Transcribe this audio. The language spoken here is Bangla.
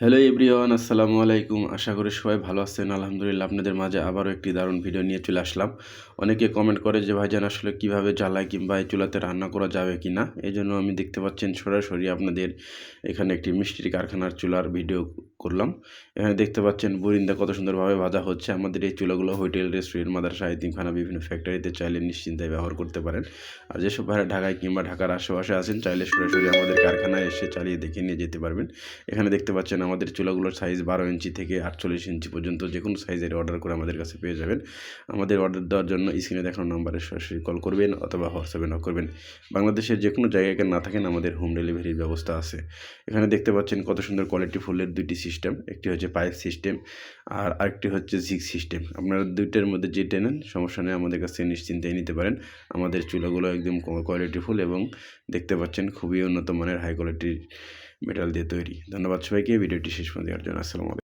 হ্যালো এভরিওয়ান আসসালামু আলাইকুম আশা করি সবাই ভালো আছেন। আলহামদুলিল্লাহ, আপনাদের মাঝে আবারও একটি দারুণ ভিডিও নিয়ে চলে আসলাম। অনেকে কমেন্ট করে যে, ভাইজান, আসলে কীভাবে জ্বালায় কিংবা এই চুলাতে রান্না করা যাবে কি না এই আমি দেখতে পাচ্ছেন সরাসরি আপনাদের এখানে একটি মিষ্টির কারখানার চুলার ভিডিও করলাম। এখানে দেখতে পাচ্ছেন বুরিন্দা কত সুন্দরভাবে ভাজা হচ্ছে। আমাদের এই চুলাগুলো হোটেল, রেস্টুরেন্ট মাদ্রাসা এতিমখানা বিভিন্ন ফ্যাক্টরিতে চাইলে নিশ্চিন্তায় ব্যবহার করতে পারেন। আর যেসব ভাইরা ঢাকায় কিংবা ঢাকার আশেপাশে আছেন, চাইলে সরাসরি আমাদের কারখানায় এসে চালিয়ে দেখে নিয়ে যেতে পারবেন। এখানে দেখতে পাচ্ছেন আমাদের চুলাগুলোর সাইজ বারো ইঞ্চি থেকে আটচল্লিশ ইঞ্চি পর্যন্ত যে কোনো সাইজের অর্ডার করে আমাদের কাছে পেয়ে যাবেন। আমাদের অর্ডার দেওয়ার জন্য স্ক্রিনে দেখানো নাম্বারে সরাসরি কল করবেন অথবা হোয়াটসঅ্যাপে নক করবেন। বাংলাদেশের যে কোনো জায়গায় না থাকেন, আমাদের হোম ডেলিভারির ব্যবস্থা আছে। এখানে দেখতে পাচ্ছেন কত সুন্দর কোয়ালিটি ফুলের দুইটি সিস্টেম একটি হচ্ছে পাইপ সিস্টেম আর আরেকটি হচ্ছে জিগ সিস্টেম আপনারা দুইটার মধ্যে যে টেনেন সমস্যা নেই, আমাদের কাছে নিশ্চিন্তায় নিতে পারেন। আমাদের চুলাগুলো একদম কোয়ালিটিফুল এবং দেখতে পাচ্ছেন খুবই উন্নত মানের হাই কোয়ালিটির মেটাল দিয়ে তৈরি। ধন্যবাদ সবাইকে ভিডিওটি শেষ পর্যন্ত দেওয়ার জন্য আসসালামু আলাইকুম।